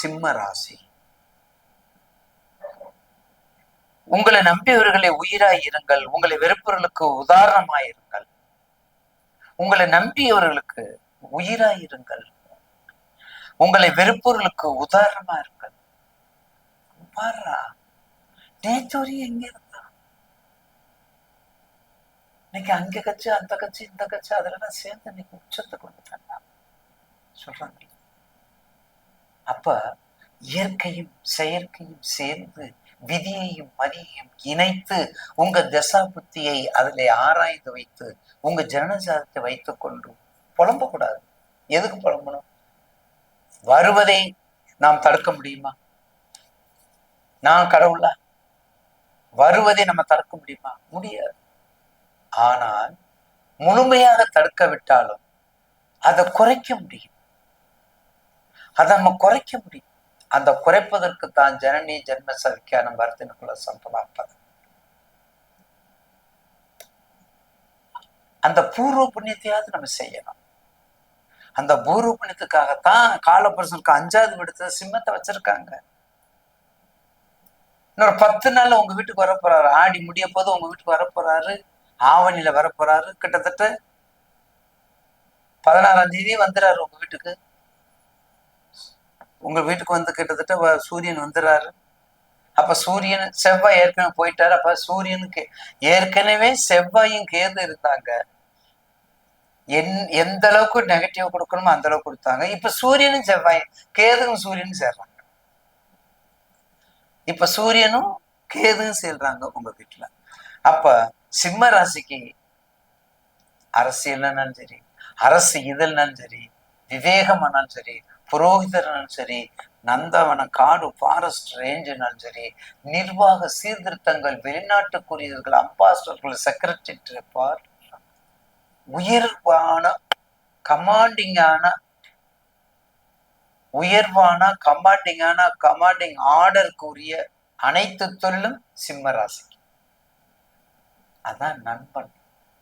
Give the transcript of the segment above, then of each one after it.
சிம்ம ராசி உங்களை நம்பியவர்களை உயிராய் இருங்கள். உங்களை வெறுப்பவர்களுக்கு உதாரணமாயிருங்கள் உங்களை நம்பியவர்களுக்கு உயிராய் இருங்கள். உங்களை வெறுப்பவர்களுக்கு உதாரணமா இருங்கள். பாருடா நேற்று எங்க இருந்தா? இன்னைக்கு அங்க கட்சி அந்த கட்சி இந்த கட்சி அதெல்லாம் சேர்ந்து இன்னைக்கு உச்சத்துக்கு வந்துட்டாங்க சொல்றாங்க. அப்ப இயற்கையும் செயற்கையும் சேர்ந்து விதியையும் மதியையும் இணைத்து உங்க தசா புத்தியை அதில் ஆராய்ந்து வைத்து உங்க ஜனனஜாதத்தை வைத்துக் கொண்டு புலம்பக்கூடாது. எதுக்கு புலம்பணும்? வருவதை நாம் தடுக்க முடியுமா? நான் கடவுளா? வருவதை நம்ம தடுக்க முடியுமா? முடியாது. ஆனால் முழுமையாக தடுக்க விட்டாலும் அதை குறைக்க முடியும். அதை நம்ம குறைக்க முடியும். அந்த குறைப்பதற்கு தான் ஜனனி ஜென்ம சவிக்கான வர்த்தனுக்குள்ள சம்பதாப்பது அந்த பூர்வ புண்ணியத்தையாவது நம்ம செய்யணும். அந்த பூர்வ புண்ணியத்துக்காகத்தான் காலபுருஷனுக்கு அஞ்சாவது விடுத்த சிம்மத்தை வச்சிருக்காங்க. இன்னொரு பத்து நாள்ல உங்க வீட்டுக்கு வர போறாரு ஆடி முடிய போது உங்க வீட்டுக்கு வர போறாரு ஆவணியில வர போறாரு கிட்டத்தட்ட பதினாறாம் தேதி வந்துறாரு உங்க வீட்டுக்கு. உங்க வீட்டுக்கு வந்து கிட்டத்தட்ட சூரியன் வந்துடுறாரு அப்ப சூரியன் செவ்வாய் ஏற்கனவே போயிட்டாரு. அப்ப சூரியனுக்கு ஏற்கனவே செவ்வாயும் கேது இருந்தாங்க. என் எந்த அளவுக்கு நெகட்டிவ் கொடுக்கணுமோ அந்த அளவுக்கு கொடுத்தாங்க. இப்ப சூரியனும் செவ்வாய் கேதுவும் சூரியனும் சேர்றாங்க. இப்ப சூரியனும் கேதுவும் சேர்றாங்க உங்க வீட்டுல. அப்ப சிம்ம ராசிக்கு அரசியல்னாலும் சரி அரசு இதழ்னாலும் சரி விவேகமானாலும் சரி புரோகிதர்னாலும் சரி நந்தவன காடு ஃபாரஸ்ட் ரேஞ்சுனாலும் சரி நிர்வாக சீர்திருத்தங்கள் வெளிநாட்டுக்குரியவர்கள் அம்பாசடர்கள் செக்ரட்டரி இருப்பார். உயர்வான கமாண்டிங்கான உயர்வான கமாண்டிங்கான கமாண்டிங் ஆர்டருக்குரிய அனைத்து தொழிலும் சிம்ம ராசிக்கு அதான் நண்பன்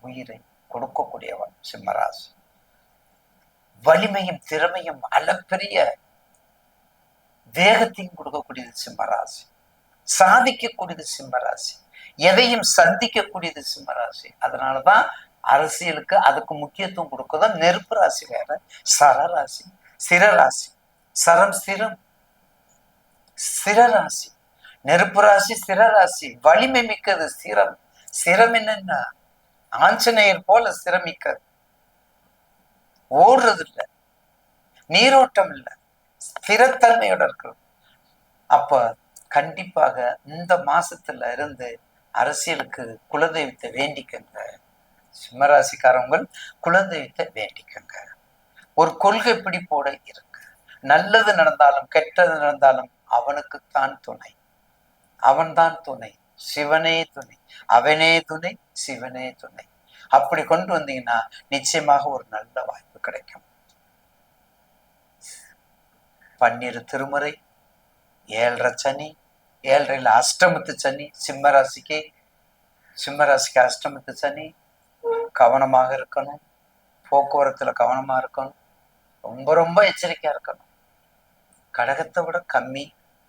உயிரை கொடுக்கக்கூடியவன் சிம்மராசி. வலிமையும் திறமையும் அளப்பெரிய வேகத்தையும் கொடுக்கக்கூடியது சிம்மராசி. சாதிக்கக்கூடியது சிம்மராசி. எதையும் சந்திக்கக்கூடியது சிம்மராசி. அதனாலதான் அரசியலுக்கு அதுக்கு முக்கியத்துவம் கொடுக்கதான் நெருப்பு ராசி வேற. சரராசி சிரராசி சரம் ஸ்திரம் ஸ்திரராசி நெருப்பு ராசி ஸ்திரராசி வலிமை மிக்கது ஸ்திரம் ஸ்திரம் என்னன்னா ஆஞ்சநேயர் போல சிரமிக்கிறது ஓடுறது இல்லை நீரோட்டம் இல்லை ஸ்திரத்தன்மையோட இருக்கிறது அப்ப கண்டிப்பாக இந்த மாசத்துல இருந்து அரசியலுக்கு குலதெய்வத்தை வேண்டிக்கங்க. சிம்மராசிக்காரவங்கள் குலதெய்வத்தை வேண்டிக்கங்க. ஒரு கொள்கை பிடிப்போட இருக்கு. நல்லது நடந்தாலும் கெட்டது நடந்தாலும் அவனுக்குத்தான் துணை. அவன்தான் துணை. சிவனே துணை. அவனே துணை சிவனே துணை. அப்படி கொண்டு வந்தீங்கன்னா நிச்சயமாக ஒரு நல்ல வாய்ப்பு கிடைக்கும். பன்னிரு திருமுறை ஏழரை சனி ஏழரையில் அஷ்டமத்து சனி சிம்மராசிக்கு சிம்மராசிக்கு அஷ்டமத்து சனி கவனமாக இருக்கணும் போக்குவரத்துல கவனமா இருக்கணும் ரொம்ப ரொம்ப எச்சரிக்கையா இருக்கணும். கடகத்தை விட கம்மி.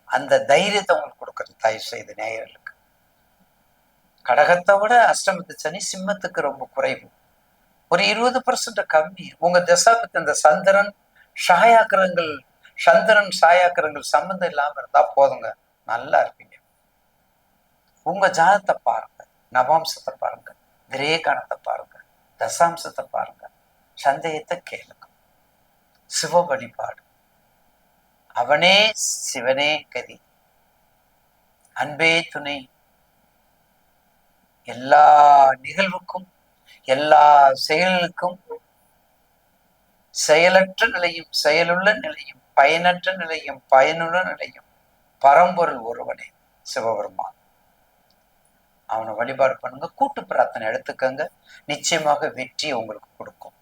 அந்த தைரியத்தை உங்களுக்கு கொடுக்கறது தயவு செய்து நேயர்களுக்கு கடகத்தை விட அஷ்டமத்து சனி சிம்மத்துக்கு ரொம்ப குறைவு. ஒரு இருபது பர்சன்ட் கம்மி. உங்க தசாபத்து இந்த சந்திரன் ஷாயாக்கிரங்கள் சந்திரன் சாயாக்கிரங்கள் சம்பந்தம் இல்லாம இருந்தா போதுங்க. நல்லா இருப்பீங்க. உங்க ஜாதத்தை பாருங்க. நவாம்சத்தை பாருங்க. விரேகானத்தை பாருங்க. தசாம்சத்தை பாருங்க. சந்தேகத்தை கேளுங்க. சிவ வழிபாடு. அவனே சிவனே கதி. அன்பே துணை. எல்லா நிகழ்வுக்கும் எல்லா செயலுக்கும் செயலற்ற நிலையும் செயலுள்ள நிலையும் பயனற்ற நிலையும் பயனுள்ள நிலையும் பரம்பொருள் ஒருவனே சிவபெருமான். அவனை வழிபாடு பண்ணுங்க கூட்டு பிரார்த்தனை எடுத்துக்கங்க நிச்சயமாக வெற்றி உங்களுக்கு கொடுக்கும்.